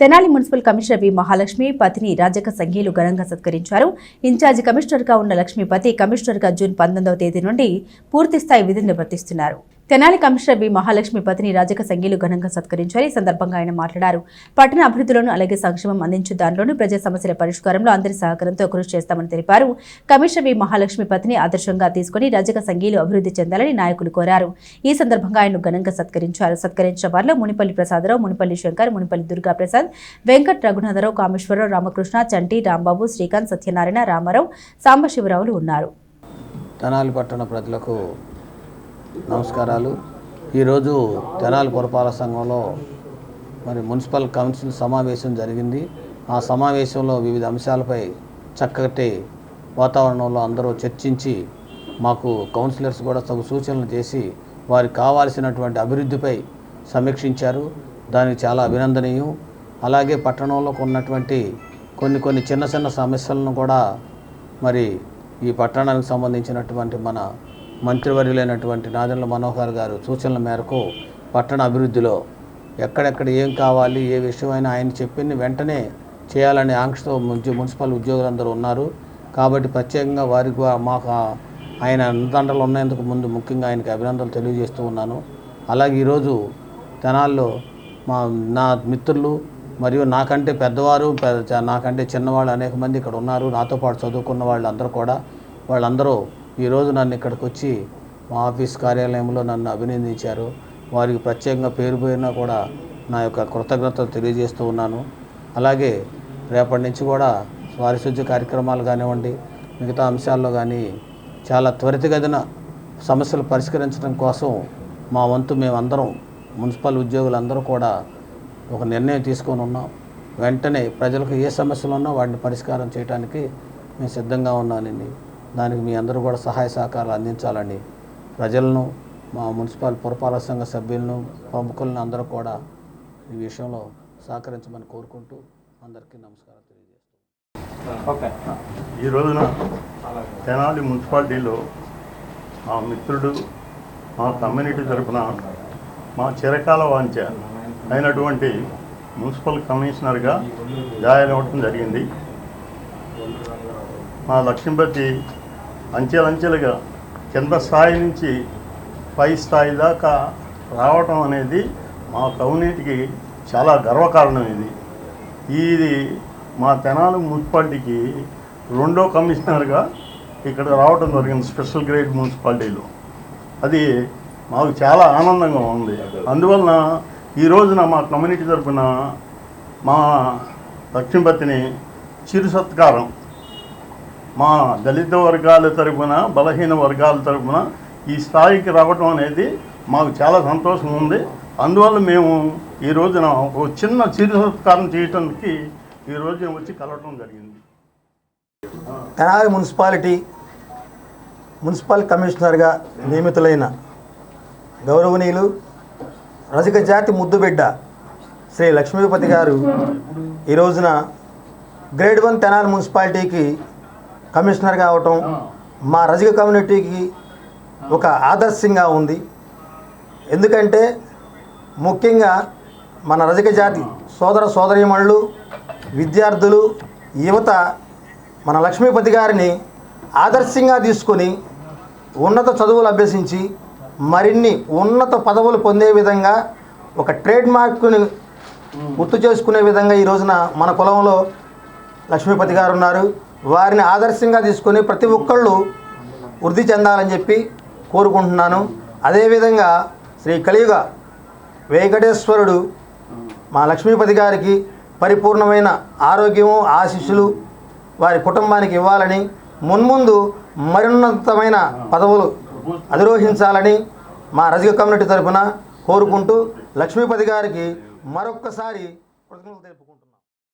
Tenali municipal commissioner V Mahalakshmi పతిని రాజక సంఘీయులు ఘనంగా సత్కరించారు. ఇన్ఛార్జి కమిషనర్గా ఉన్న లక్ష్మీపతి కమిషనర్గా జూన్ పంతొమ్మిదవ తేదీ నుండి పూర్తి స్థాయి విధులు నిర్వర్తిస్తున్నారు. తెనాలి కమిషనర్ వి మహాలక్ష్మి పతిని రాజక సంఘీలు ఘనంగా సత్కరించారు. ఈ సందర్భంగా ఆయన మాట్లాడారు. పట్టణ అభివృద్ధిలోను అలాగే సంక్షేమం అందించే దానిలోనూ ప్రజా సమస్యల పరిష్కారంలో అందరి సహకారంతో కృషి చేస్తామని తెలిపారు. కమిషనర్ వి మహాలక్ష్మి పతిని ఆదర్శంగా తీసుకుని రాజక సంఘీలు అభివృద్ధి చెందాలని నాయకులు కోరారు. ఈ సందర్భంగా ఆయన ఘనంగా సత్కరించారు. సత్కరించిన వారిలో మునిపల్లి ప్రసాదరావు మునిపల్లి శంకర్ మునిపల్లి దుర్గా ప్రసాద్ వెంకట్ రఘునాథరావు కామేశ్వరరావు రామకృష్ణ చంటి రాంబాబు శ్రీకాంత్ సత్యనారాయణ రామారావు సాంబశివరావులు ఉన్నారు. తెనాలి పట్టణ ప్రజలకు నమస్కారాలు. ఈరోజు తెనాలి పురపాలక సంఘంలో మరి మున్సిపల్ కౌన్సిల్ సమావేశం జరిగింది. ఆ సమావేశంలో వివిధ అంశాలపై చక్కటి వాతావరణంలో అందరూ చర్చించి మాకు కౌన్సిలర్స్ కూడా తగు సూచనలు చేసి వారికి కావాల్సినటువంటి అభివృద్ధిపై సమీక్షించారు. దానికి చాలా అభినందనీయం. అలాగే పట్టణంలో ఉన్నటువంటి కొన్ని కొన్ని చిన్న చిన్న సమస్యలను కూడా మరి ఈ పట్టణానికి సంబంధించినటువంటి మన మంత్రివర్యులైనటువంటి నాదెండ్ల మనోహర్ గారు సూచనల మేరకు పట్టణ అభివృద్ధిలో ఎక్కడెక్కడ ఏం కావాలి ఏ విషయమైనా ఆయన చెప్పింది వెంటనే చేయాలనే ఆంక్షతో మున్సి- మున్సిపల్ ఉద్యోగులందరూ ఉన్నారు. కాబట్టి ప్రత్యేకంగా వారికి మాకు ఆయన అండదండలు ఉన్నందుకు ముందు ముఖ్యంగా ఆయనకి అభినందనలు తెలియజేస్తూ ఉన్నాను. అలాగే ఈరోజు తెనాల్లో మా నా మిత్రులు మరియు నాకంటే పెద్దవారు నాకంటే చిన్నవాళ్ళు అనేక మంది ఇక్కడ ఉన్నారు. నాతో పాటు చదువుకున్న వాళ్ళు అందరూ కూడా వాళ్ళందరూ ఈరోజు నన్ను ఇక్కడికి వచ్చి మా ఆఫీస్ కార్యాలయంలో నన్ను అభినందించారు. వారికి ప్రత్యేకంగా పేరు పోయినా కూడా నా యొక్క కృతజ్ఞతలు తెలియజేస్తూ ఉన్నాను. అలాగే రేపటి నుంచి కూడా పారిశుద్ధ్య కార్యక్రమాలు కానివ్వండి మిగతా అంశాల్లో కానీ చాలా త్వరితగతిన సమస్యలు పరిష్కరించడం కోసం మా వంతు మేమందరం మున్సిపల్ ఉద్యోగులందరూ కూడా ఒక నిర్ణయం తీసుకొని ఉన్నాం. వెంటనే ప్రజలకు ఏ సమస్యలు ఉన్నా వాటిని పరిష్కారం చేయడానికి మేము సిద్ధంగా ఉన్నానండి. దానికి మీ అందరూ కూడా సహాయ సహకారాలు అందించాలని ప్రజలను మా మున్సిపల్ పురపాలక సంఘ సభ్యులను ప్రముఖులను అందరూ కూడా ఈ విషయంలో సహకరించమని కోరుకుంటూ అందరికీ నమస్కారం తెలియజేస్తాను ఈ రోజున తెనాలి మున్సిపాలిటీలో మా మిత్రుడు మా కమ్యూనిటీ తరపున మా చిరకాల వాంఛ అయినటువంటి మున్సిపల్ కమిషనర్గా జాయిన్ అవ్వడం జరిగింది. మా లక్ష్మీపతి అంచెలంచెలుగా కింద స్థాయి నుంచి పై స్థాయి దాకా రావటం అనేది మా కమ్యూనిటీకి చాలా గర్వకారణం ఇది. ఇది మా తెనాలి మున్సిపాలిటీకి రెండో కమిషనర్గా ఇక్కడ రావడం జరిగింది స్పెషల్ గ్రేడ్ మున్సిపాలిటీలో. అది మాకు చాలా ఆనందంగా ఉంది. అందువలన ఈ రోజున మా కమ్యూనిటీ తరఫున మా లక్ష్మీపతిని చిరు సత్కారం మా దళిత వర్గాల తరపున బలహీన వర్గాల తరపున ఈ స్థాయికి రావడం అనేది మాకు చాలా సంతోషం ఉంది. అందువల్ల మేము ఈ రోజున ఒక చిన్న చిరు సత్కారం చేయటానికి ఈ రోజున వచ్చి కలవటం జరిగింది. తెనాలి మున్సిపాలిటీ మున్సిపల్ కమిషనర్గా నియమితులైన గౌరవనీయులు రజక జాతి ముద్దుబిడ్డ శ్రీ లక్ష్మీపతి గారు ఈ రోజున గ్రేడ్ వన్ తెనాలి మున్సిపాలిటీకి కమిషనర్గా అవటం మా రజక కమ్యూనిటీకి ఒక ఆదర్శంగా ఉంది. ఎందుకంటే ముఖ్యంగా మన రజక జాతి సోదర సోదరీమణులు విద్యార్థులు యువత మన లక్ష్మీపతి గారిని ఆదర్శంగా తీసుకొని ఉన్నత చదువులు అభ్యసించి మరిన్ని ఉన్నత పదవులు పొందే విధంగా ఒక ట్రేడ్ మార్క్ని గుర్తు చేసుకునే విధంగా ఈ రోజున మన కులంలో లక్ష్మీపతి గారు ఉన్నారు. వారిని ఆదర్శంగా తీసుకొని ప్రతి ఒక్కళ్ళు వృద్ధి చెందాలని చెప్పి కోరుకుంటున్నాను. అదేవిధంగా శ్రీ కలియుగ వెంకటేశ్వరుడు మా లక్ష్మీపతి గారికి పరిపూర్ణమైన ఆరోగ్యము ఆశీస్సులు వారి కుటుంబానికి ఇవ్వాలని మున్ముందు మరిన్నతమైన పదవులు అధిరోహించాలని మా రజక కమ్యూనిటీ తరపున కోరుకుంటూ లక్ష్మీపతి గారికి మరొక్కసారి కృతజ్ఞతలు తెలుపు